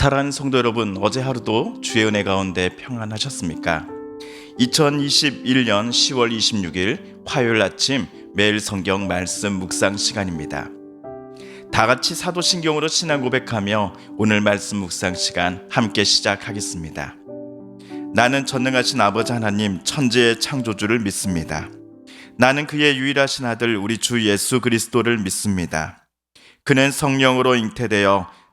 사랑하는 성도 여러분, 어제 하루도 주의 은혜 가운데 평안하셨습니까? 2021년 10월 26일 화요일 아침 매일 성경 말씀 묵상 시간입니다. 다 같이 사도신경으로 신앙 고백하며 오늘 말씀 묵상 시간 함께 시작하겠습니다. 나는 전능하신 아버지 하나님 천지의 창조주를 믿습니다. 나는 그의 유일하신 아들 우리 주 예수 그리스도를 믿습니다. 그는 성령으로 잉태되어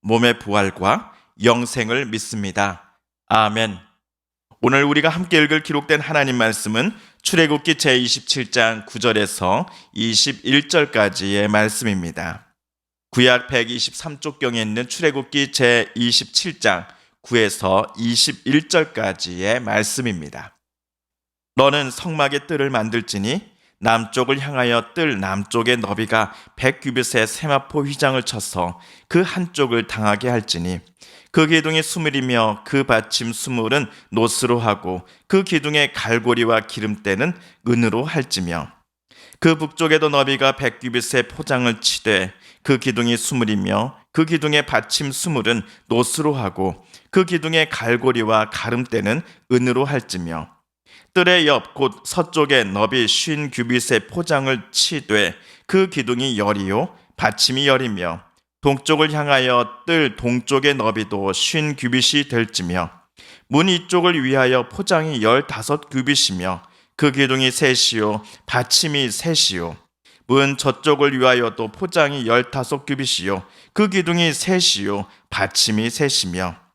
몸의 부활과 영생을 믿습니다. 아멘. 오늘 우리가 함께 읽을 기록된 하나님 말씀은 출애굽기 제27장 9절에서 21절까지의 말씀입니다. 구약 123쪽경에 있는 출애굽기 제27장 9에서 21절까지의 말씀입니다. 너는 성막의 뜰을 만들지니 남쪽을 향하여 뜰 남쪽의 너비가 100규빗의 세마포 휘장을 쳐서 그 한쪽을 당하게 할지니 그 기둥이 수물이며 그 받침 수물은 노스로 하고 그 기둥의 갈고리와 기름때는 은으로 할지며 그 북쪽에도 너비가 100규빗의 포장을 치되 그 기둥이 수물이며 그 기둥의 받침 수물은 노스로 하고 그 기둥의 갈고리와 가름때는 은으로 할지며 뜰의 옆 곧 서쪽에 너비 쉰 규빗의 포장을 치되 그 기둥이 열이요 받침이 열이며 동쪽을 향하여 뜰 동쪽의 너비도 쉰 규빗이 될지며 문 이쪽을 위하여 포장이 열다섯 규빗이며 그 기둥이 셋이요 받침이 셋이요. 문 저쪽을 위하여도 포장이 열다섯 규빗이요 그 기둥이 셋이요 받침이 셋이며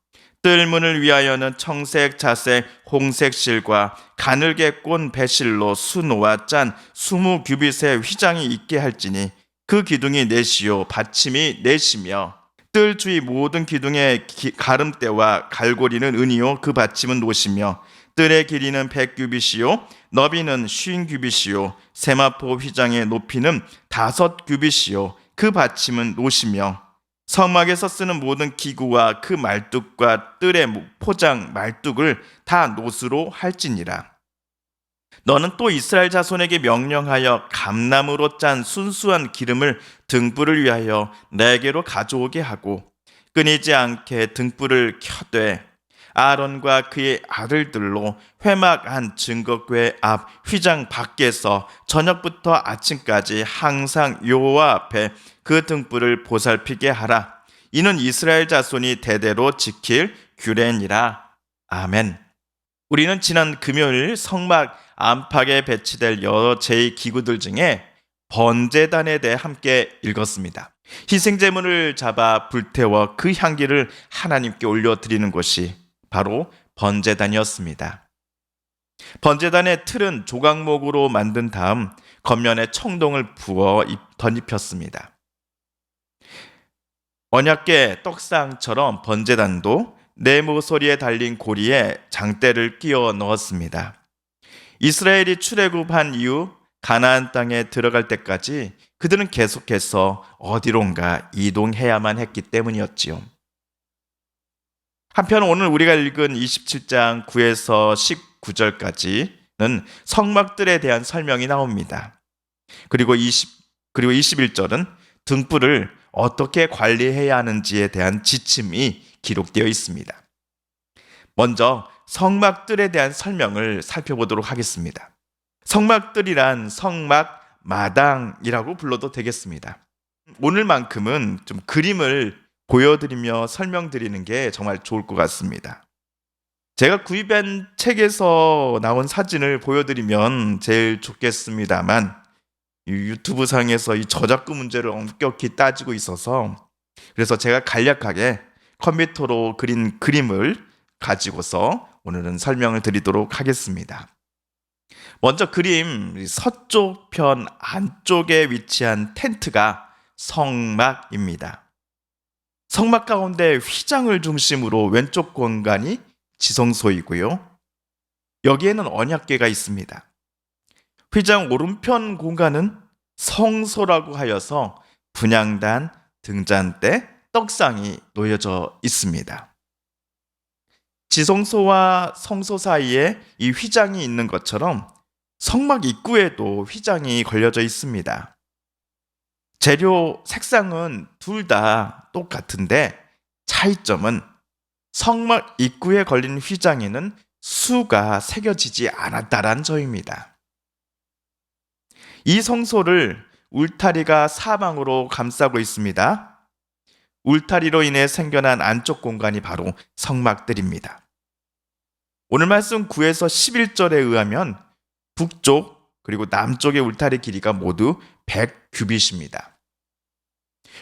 뜰문을 위하여는 청색, 자색, 홍색 실과 가늘게 꼰 배실로 수노와 짠 스무 규빗의 휘장이 있게 할지니 그 기둥이 넷이요 받침이 넷이며. 뜰 주위 모든 기둥의 기, 가름대와 갈고리는 은이요 그 받침은 노시며. 뜰의 길이는 백 규빗이요 너비는 쉰 규빗이요 세마포 휘장의 높이는 다섯 규빗이요 그 받침은 노시며 성막에서 쓰는 모든 기구와 그 말뚝과 뜰의 포장 말뚝을 다 노수로 할지니라. 너는 또 이스라엘 자손에게 명령하여 감나무로 짠 순수한 기름을 등불을 위하여 내게로 가져오게 하고 끊이지 않게 등불을 켜되 아론과 그의 아들들로 회막 안 증거궤 앞 휘장 밖에서 저녁부터 아침까지 항상 여호와 앞에 그 등불을 보살피게 하라. 이는 이스라엘 자손이 대대로 지킬 규례니라. 아멘. 우리는 지난 금요일 성막 안팎에 배치될 여러 제2기구들 중에 번제단에 대해 함께 읽었습니다. 희생제물을 잡아 불태워 그 향기를 하나님께 올려드리는 것이 바로 번제단이었습니다. 번제단의 틀은 조각목으로 만든 다음 겉면에 청동을 부어 덧입혔습니다. 언약계 떡상처럼 번제단도 네모소리에 달린 고리에 장대를 끼워 넣었습니다. 이스라엘이 출애굽한 이후 가나안 땅에 들어갈 때까지 그들은 계속해서 어디론가 이동해야만 했기 때문이었지요. 한편 오늘 우리가 읽은 27장 9에서 19절까지는 성막들에 대한 설명이 나옵니다. 그리고 20 그리고 21절은 등불을 어떻게 관리해야 하는지에 대한 지침이 기록되어 있습니다. 먼저 성막들에 대한 설명을 살펴보도록 하겠습니다. 성막들이란 성막 마당이라고 불러도 되겠습니다. 오늘만큼은 좀 그림을 보여드리며 설명드리는 게 정말 좋을 것 같습니다. 제가 구입한 책에서 나온 사진을 보여드리면 제일 좋겠습니다만 유튜브 상에서 이 저작권 문제를 엄격히 따지고 있어서 그래서 제가 간략하게 컴퓨터로 그린 그림을 가지고서 오늘은 설명을 드리도록 하겠습니다. 먼저 그림 서쪽 편 안쪽에 위치한 텐트가 성막입니다. 성막 가운데 휘장을 중심으로 왼쪽 공간이 지성소이고요. 여기에는 언약궤가 있습니다. 휘장 오른편 공간은 성소라고 하여서 분양단, 등잔대, 떡상이 놓여져 있습니다. 지성소와 성소 사이에 이 휘장이 있는 것처럼 성막 입구에도 휘장이 걸려져 있습니다. 재료 색상은 둘 다 똑같은데 차이점은 성막 입구에 걸린 휘장에는 수가 새겨지지 않았다란 점입니다. 이 성소를 울타리가 사방으로 감싸고 있습니다. 울타리로 인해 생겨난 안쪽 공간이 바로 성막들입니다. 오늘 말씀 9에서 11절에 의하면 북쪽 그리고 남쪽의 울타리 길이가 모두 100규빗입니다.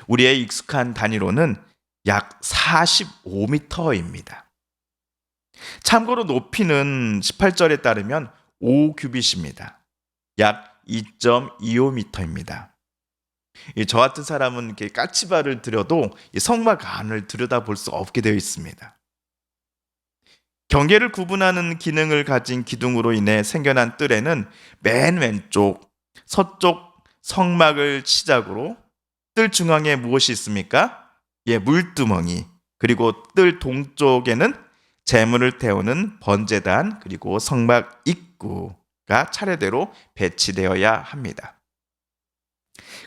우리의 익숙한 단위로는 약 45m입니다. 참고로 높이는 18절에 따르면 5규빗입니다. 약 2.25m입니다. 저 같은 사람은 이렇게 까치발을 들여도 성막 안을 들여다볼 수 없게 되어 있습니다. 경계를 구분하는 기능을 가진 기둥으로 인해 생겨난 뜰에는 맨 왼쪽 서쪽 성막을 시작으로 뜰 중앙에 무엇이 있습니까? 예, 물두멍이 그리고 뜰 동쪽에는 재물을 태우는 번제단 그리고 성막 입구가 차례대로 배치되어야 합니다.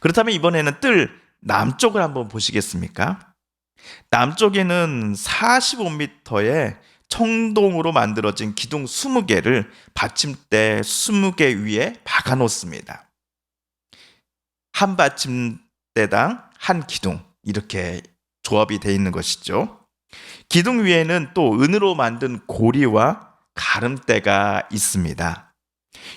그렇다면 이번에는 뜰 남쪽을 한번 보시겠습니까? 남쪽에는 45m의 청동으로 만들어진 기둥 20개를 받침대 20개 위에 박아 놓습니다. 한 받침 대당 한 기둥 이렇게 조합이 되어 있는 것이죠. 기둥 위에는 또 은으로 만든 고리와 가름대가 있습니다.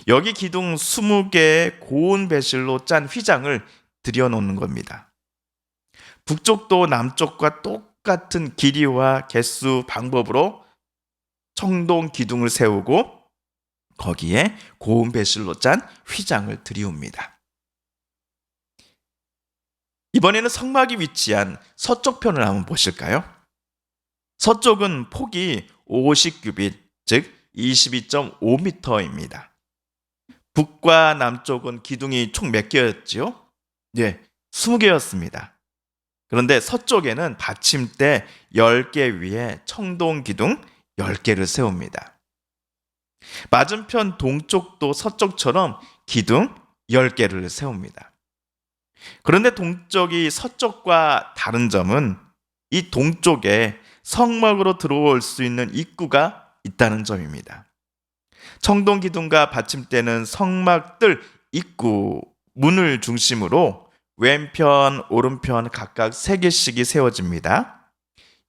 여기 기둥 20개의 고운 배실로 짠 휘장을 들여놓는 겁니다. 북쪽도 남쪽과 똑같은 길이와 개수 방법으로 청동 기둥을 세우고 거기에 고운 배실로 짠 휘장을 들이웁니다. 이번에는 성막이 위치한 서쪽 편을 한번 보실까요? 서쪽은 폭이 50규빗, 즉 22.5m입니다. 북과 남쪽은 기둥이 총 몇 개였지요? 네, 20개였습니다. 그런데 서쪽에는 받침대 10개 위에 청동 기둥 10개를 세웁니다. 맞은편 동쪽도 서쪽처럼 기둥 10개를 세웁니다. 그런데 동쪽이 서쪽과 다른 점은 이 동쪽에 성막으로 들어올 수 있는 입구가 있다는 점입니다. 청동 기둥과 받침대는 성막들 입구 문을 중심으로 왼편, 오른편 각각 3개씩이 세워집니다.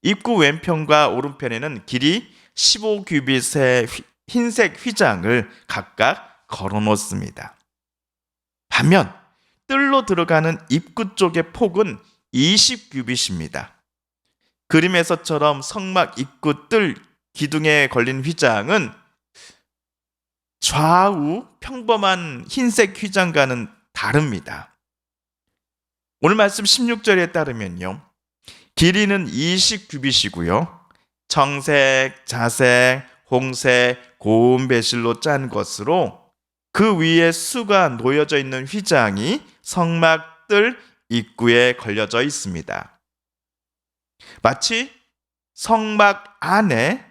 입구 왼편과 오른편에는 길이 15규빗의 흰색 휘장을 각각 걸어 놓습니다. 반면 뜰로 들어가는 입구 쪽의 폭은 20규빗입니다. 그림에서처럼 성막 입구 뜰 기둥에 걸린 휘장은 좌우 평범한 흰색 휘장과는 다릅니다. 오늘 말씀 16절에 따르면요. 길이는 20규빗이고요. 청색, 자색, 홍색, 고운 배실로 짠 것으로 그 위에 수가 놓여져 있는 휘장이 성막들 입구에 걸려져 있습니다. 마치 성막 안에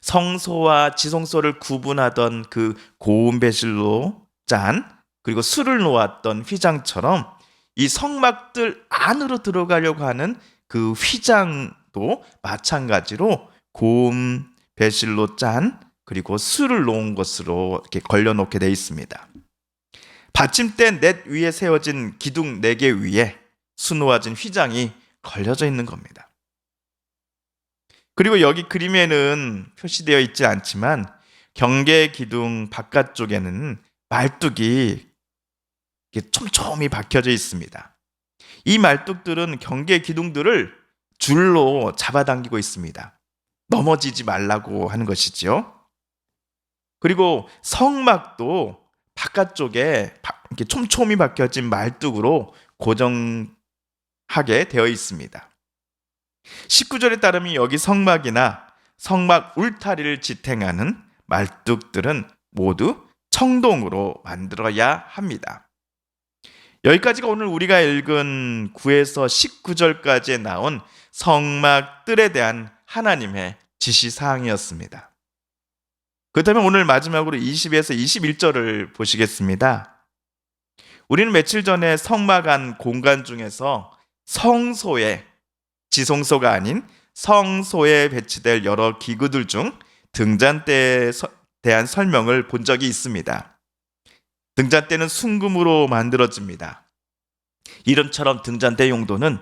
성소와 지성소를 구분하던 그 고운 배실로 짠 그리고 술을 놓았던 휘장처럼 이 성막들 안으로 들어가려고 하는 그 휘장도 마찬가지로 고운 배실로 짠 그리고 술을 놓은 것으로 이렇게 걸려놓게 되어 있습니다. 받침대 넷 위에 세워진 기둥 네 개 위에 수놓아진 휘장이 걸려져 있는 겁니다. 그리고 여기 그림에는 표시되어 있지 않지만 경계 기둥 바깥쪽에는 말뚝이 촘촘히 박혀져 있습니다. 이 말뚝들은 경계 기둥들을 줄로 잡아당기고 있습니다. 넘어지지 말라고 하는 것이지요. 그리고 성막도 바깥쪽에 이렇게 촘촘히 박혀진 말뚝으로 고정하게 되어 있습니다. 19절에 따르면 여기 성막이나 성막 울타리를 지탱하는 말뚝들은 모두 청동으로 만들어야 합니다. 여기까지가 오늘 우리가 읽은 9에서 19절까지에 나온 성막들에 대한 하나님의 지시 사항이었습니다. 그렇다면 오늘 마지막으로 20에서 21절을 보시겠습니다. 우리는 며칠 전에 성막 안 공간 중에서 성소에 지성소가 아닌 성소에 배치될 여러 기구들 중 등잔대에 서- 대한 설명을 본 적이 있습니다. 등잔대는 순금으로 만들어집니다. 이름처럼 등잔대 용도는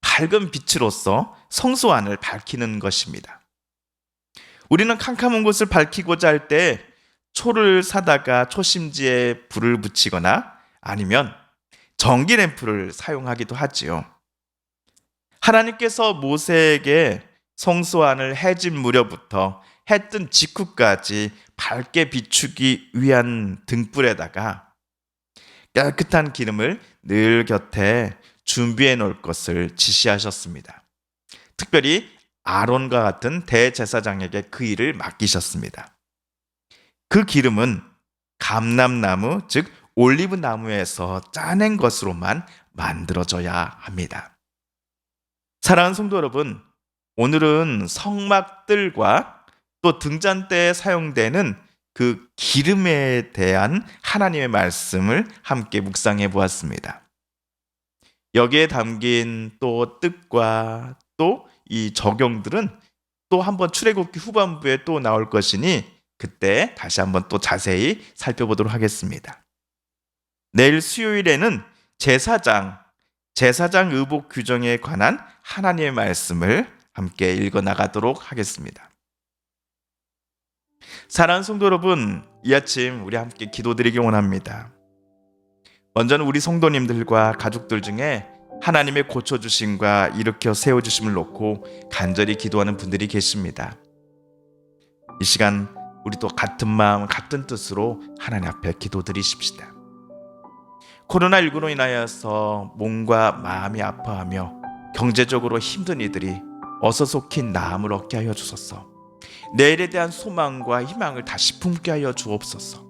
밝은 빛으로서 성소 안을 밝히는 것입니다. 우리는 캄캄한 곳을 밝히고자 할 때 초를 사다가 초심지에 불을 붙이거나 아니면 전기 램프를 사용하기도 하지요. 하나님께서 모세에게 성소 안을 해진 무렵부터 해 뜬 직후까지 밝게 비추기 위한 등불에다가 깨끗한 기름을 늘 곁에 준비해 놓을 것을 지시하셨습니다. 특별히 아론과 같은 대제사장에게 그 일을 맡기셨습니다. 그 기름은 감람나무, 즉 올리브 나무에서 짜낸 것으로만 만들어져야 합니다. 사랑하는 성도 여러분, 오늘은 성막들과 또 등잔대에 사용되는 그 기름에 대한 하나님의 말씀을 함께 묵상해 보았습니다. 여기에 담긴 또 뜻과 또 이 적용들은 또 한번 출애굽기 후반부에 또 나올 것이니 그때 다시 한번 또 자세히 살펴보도록 하겠습니다. 내일 수요일에는 제사장 제사장 의복 규정에 관한 하나님의 말씀을 함께 읽어 나가도록 하겠습니다. 사랑하는 성도 여러분, 이 아침 우리 함께 기도드리기 원합니다. 먼저는 우리 성도님들과 가족들 중에 하나님의 고쳐주심과 일으켜 세워주심을 놓고 간절히 기도하는 분들이 계십니다. 이 시간 우리 또 같은 마음, 같은 뜻으로 하나님 앞에 기도드리십시다. 코로나19로 인하여서 몸과 마음이 아파하며 경제적으로 힘든 이들이 어서 속히 나음을 얻게 하여 주소서. 내일에 대한 소망과 희망을 다시 품게 하여 주옵소서.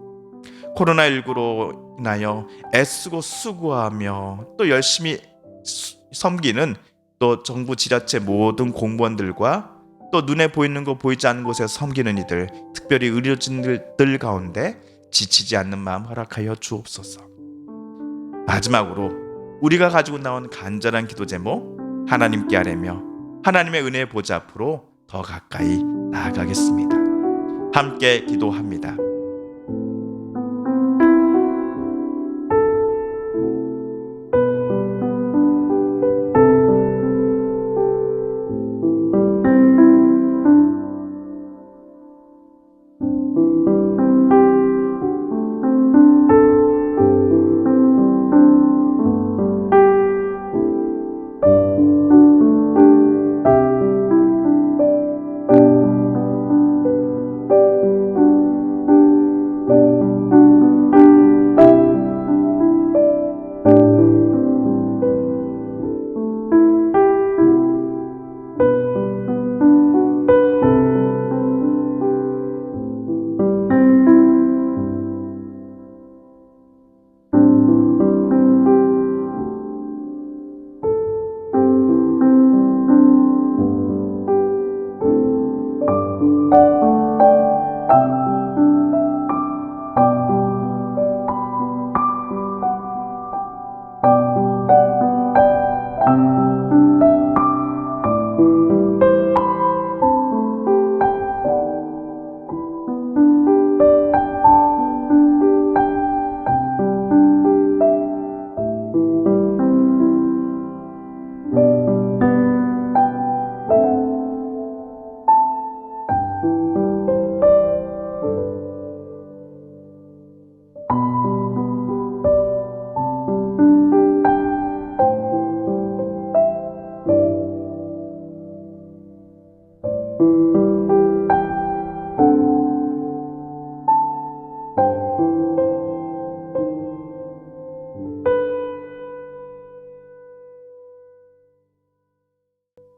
코로나19로 인하여 애쓰고 수고하며 또 열심히 수- 섬기는 또 정부 지자체 모든 공무원들과 또 눈에 보이는 거 보이지 않는 곳에 섬기는 이들, 특별히 의료진들 가운데 지치지 않는 마음 허락하여 주옵소서. 마지막으로 우리가 가지고 나온 간절한 기도 제목 하나님께 아뢰며 하나님의 은혜 보좌 앞으로 더 가까이 나아가겠습니다. 함께 기도합니다.